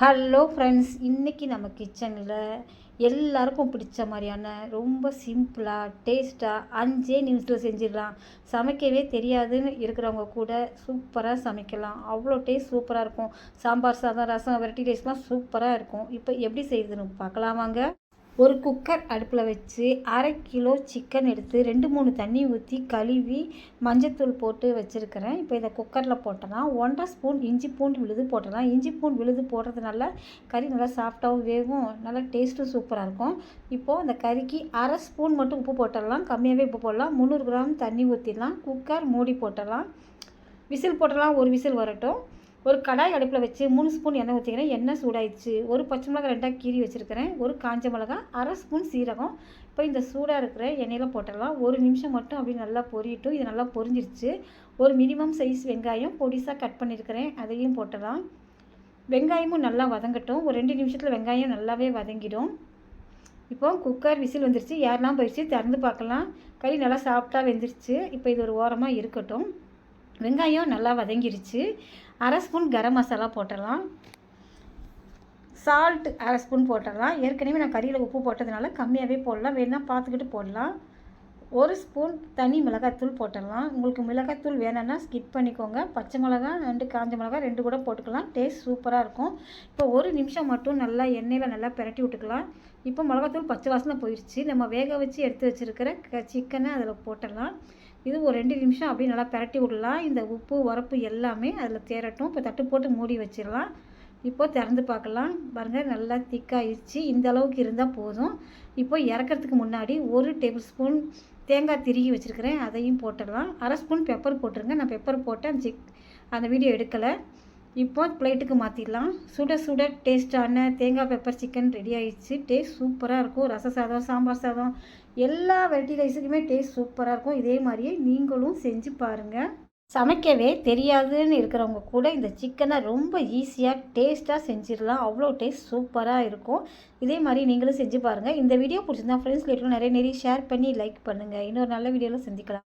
Hello friends இன்றைக்கி நம்ம கிச்சனில் எல்லாருக்கும் பிடிச்ச மாதிரியான ரொம்ப சிம்பிளாக டேஸ்ட்டாக அஞ்சே நிமிஷத்தில் செஞ்சிடலாம். சமைக்கவே தெரியாதுன்னு இருக்கிறவங்க கூட சூப்பராக சமைக்கலாம். அவ்வளோ டேஸ்ட் சூப்பராக இருக்கும். சாம்பார் சாதம் ரசம் வெரைட்டி டேஸ்ட்லாம் சூப்பராக இருக்கும். இப்போ எப்படி செய்யுதுன்னு பார்க்கலாம் வாங்க. ஒரு குக்கர் அடுப்பில் வச்சு அரை கிலோ சிக்கன் எடுத்து ரெண்டு மூணு தண்ணி ஊற்றி கழுவி மஞ்சத்தூள் போட்டு வச்சுருக்கிறேன். இப்போ இதை குக்கரில் போட்டோன்னா ஒன்றரை ஸ்பூன் இஞ்சி பூண்டு விழுது போட்டலாம் இஞ்சி பூண்டு விழுது போடுறதுனால கறி நல்லா சாஃப்டாகவும் வேகும் நல்லா டேஸ்ட்டும் சூப்பராக இருக்கும். இப்போது அந்த கறிக்கு அரை ஸ்பூன் மட்டும் உப்பு போட்டுடலாம். கம்மியாகவே உப்பு போடலாம். முந்நூறு கிராம் தண்ணி ஊற்றிடலாம் குக்கர் மூடி போட்டலாம் விசில் போட்டலாம் ஒரு விசில் வரட்டும். ஒரு கடாய் அடுப்பில் வச்சு மூணு ஸ்பூன் எண்ணெய் ஊற்றிக்கிறேன். எண்ணெய் சூடாயிடுச்சு. ஒரு பச்சை மிளகா ரெண்டாக கீறி வச்சுருக்கிறேன். ஒரு காஞ்ச மிளகா அரை ஸ்பூன் சீரகம். இப்போ இந்த சூடாக இருக்கிற எண்ணெயில் போட்டுடலாம். ஒரு நிமிஷம் மட்டும் அப்படி நல்லா பொரியட்டும். இது நல்லா பொரிஞ்சிருச்சு. ஒரு மினிமம் சைஸ் வெங்காயம் பொடிசாக கட் பண்ணியிருக்கிறேன். அதையும் போட்டுடலாம். வெங்காயமும் நல்லா வதங்கட்டும். ஒரு ரெண்டு நிமிஷத்தில் வெங்காயம் நல்லாவே வதங்கிடும். இப்போ குக்கர் விசில் வந்துருச்சு. யாரெல்லாம் போயிடுச்சு திறந்து பார்க்கலாம். கறி நல்லா சாப்பிட்டா வெந்துருச்சு. இப்போ இது ஒரு ஓரமாக இருக்கட்டும். வெங்காயம் நல்லா வதங்கிருச்சு. அரை ஸ்பூன் கரம் மசாலா போட்டுடலாம். சால்ட் அரை ஸ்பூன் போட்டுடலாம். ஏற்கனவே நான் கறியில் உப்பு போட்டதுனால கம்மியாகவே போடலாம். வேணால் பார்த்துக்கிட்டு போடலாம். ஒரு ஸ்பூன் தனி மிளகாத்தூள் போட்டுடலாம். உங்களுக்கு மிளகாத்தூள் வேணும்னா ஸ்கிப் பண்ணிக்கோங்க. பச்சை மிளகா ரெண்டு காஞ்ச மிளகா ரெண்டு கூட போட்டுக்கலாம். டேஸ்ட் சூப்பராக இருக்கும். இப்போ ஒரு நிமிஷம் மட்டும் நல்லா எண்ணெயில் நல்லா பிரட்டி விட்டுக்கலாம். இப்போ மிளகாத்தூள் பச்சை வாசனை போயிடுச்சு நம்ம வேக வச்சு எடுத்து வச்சுருக்கிற க சிக்கனை அதில் போட்டுடலாம். இது ஒரு ரெண்டு நிமிஷம் அப்படியே நல்லா பரட்டி விடலாம். இந்த உப்பு உரப்பு எல்லாமே அதில் தேரட்டும். இப்போ தட்டு போட்டு மூடி வச்சிடலாம். இப்போது திறந்து பார்க்கலாம். பாருங்கள் நல்லா திக்காயிடுச்சு இந்த அளவுக்கு இருந்தால் போதும். இப்போ இறக்கிறதுக்கு முன்னாடி ஒரு டேபிள் ஸ்பூன் தேங்காய் திருகி வச்சுருக்கிறேன். அதையும் போட்டுடலாம். அரை ஸ்பூன் பெப்பர் போட்டுருங்க. நான் பெப்பர் போட்டேன் அந்த சிக் அந்த வீடியோ எடுக்கலை. இப்போது பிளேட்டுக்கு மாற்றிடலாம் சுட சுட டேஸ்ட்டான தேங்காய் பெப்பர் சிக்கன் ரெடி ஆகிடுச்சு டேஸ்ட் சூப்பராக இருக்கும். ரச சாதம் சாம்பார் சாதம் எல்லா வெரைட்டி ரைஸுக்குமே டேஸ்ட் சூப்பராக இருக்கும். இதே மாதிரியே நீங்களும் செஞ்சு பாருங்கள் சமைக்கவே தெரியாதுன்னு இருக்கிறவங்க கூட இந்த சிக்கனை ரொம்ப ஈஸியாக டேஸ்ட்டாக செஞ்சிடலாம். அவ்வளோ டேஸ்ட் சூப்பராக இருக்கும். இதே மாதிரி நீங்களும் செஞ்சு பாருங்கள் இந்த வீடியோ பிடிச்சிருந்தா ஃப்ரெண்ட்ஸ் லேட்டில் நிறைய நிறைய ஷேர் பண்ணி லைக் பண்ணுங்கள் இன்னொரு நல்ல வீடியோவில் சந்திக்கலாம்.